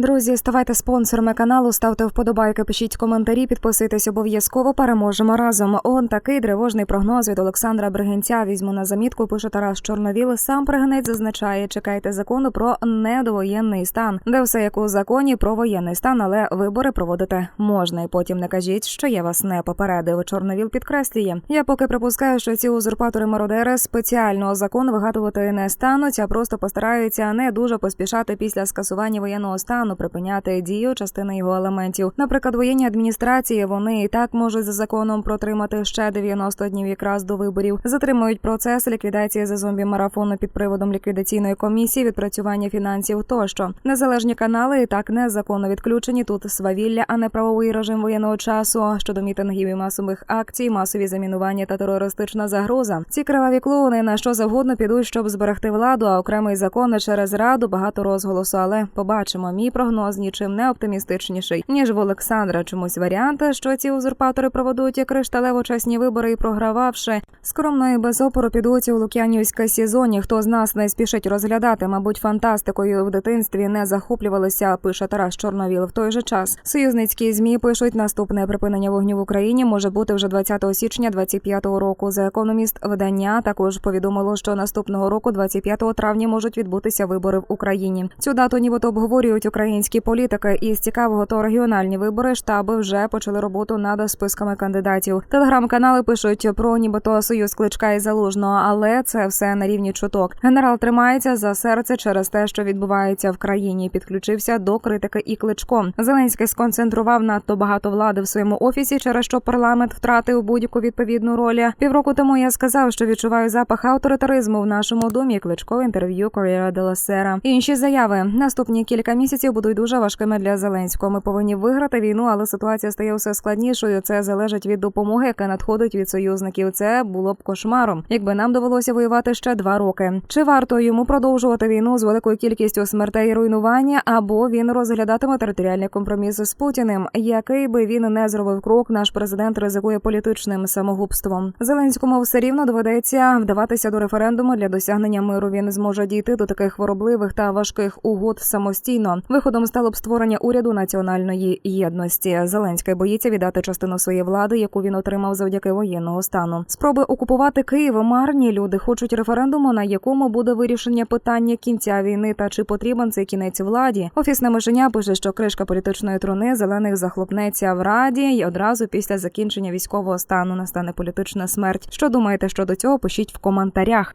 Друзі, ставайте спонсорами каналу, ставте вподобайки, пишіть коментарі, підписуйтесь обов'язково. Переможемо разом. Он такий тривожний прогноз від Олександра Бригинця. Візьму на замітку. Пише Тарас Чорновіл. Сам Бригинець зазначає, чекайте закону про недовоєнний стан, де все як у законі про воєнний стан, але вибори проводити можна. І потім не кажіть, що я вас не попередив. Чорновіл підкреслює. Я поки припускаю, що ці узурпатори мародери спеціального закону вигадувати не стануть, а просто постараються не дуже поспішати після скасування воєнного стану, припиняти дію частини його елементів. Наприклад, воєнні адміністрації вони і так можуть за законом протримати ще 90 днів якраз до виборів. Затримують процес ліквідації за зомбі марафону під приводом ліквідаційної комісії, відпрацювання фінансів тощо. Незалежні канали і так незаконно відключені. Тут свавілля, а не правовий режим воєнного часу. Щодо мітингів і масових акцій, масові замінування та терористична загроза. Ці криваві клоуни на що завгодно підуть, щоб зберегти владу, а окремий закон через раду багато розголосу. Але побачимо, мій прогноз нічим не оптимістичніший ніж в Олександра. Чомусь варіанти, що ці узурпатори проведуть кришталево чесні вибори і програвавши скромно і без опору підуть у Лук'янівське сезоні. Хто з нас не спішить розглядати, мабуть, фантастикою в дитинстві не захоплювалися. Пише Тарас Чорновіл. В той же час союзницькі змі пишуть наступне припинення вогню в Україні може бути вже 20 січня 25-го року. За економіст видання також повідомило, що наступного року, 25 травня, можуть відбутися вибори в Україні. Цю дату нібито обговорюють українські політики. І з цікавого то регіональні вибори штаби вже почали роботу над списками кандидатів. Телеграм-канали пишуть про нібито союз кличка і залужного, але це все на рівні чуток. Генерал тримається за серце через те, що відбувається в країні. Підключився до критики і кличко. Зеленський сконцентрував надто багато влади в своєму офісі, через що парламент втратив будь-яку відповідну роль. Півроку тому я сказав, що відчуваю запах авторитаризму в нашому домі. Кличко інтерв'ю Коріра де Сера. Інші заяви наступні кілька місяців будуть дуже важкими для Зеленського. Ми повинні виграти війну, але ситуація стає все складнішою. Це залежить від допомоги, яка надходить від союзників. Це було б кошмаром, якби нам довелося воювати ще два роки. Чи варто йому продовжувати війну з великою кількістю смертей і руйнування, або він розглядатиме територіальний компроміс з Путіним? Який би він не зробив крок, наш президент ризикує політичним самогубством. Зеленському все рівно доведеться вдаватися до референдуму для досягнення миру. Він зможе дійти до таких хворобливих та важких угод самостійно. Виходом стало б створення уряду національної єдності. Зеленський боїться віддати частину своєї влади, яку він отримав завдяки воєнного стану. Спроби окупувати Київ марні. Люди хочуть референдуму, на якому буде вирішення питання кінця війни та чи потрібен цей кінець владі. Офісне мишеня пише, що кришка політичної труни зелених захлопнеться в раді, і одразу після закінчення військового стану настане політична смерть. Що думаєте щодо цього? Пишіть в коментарях.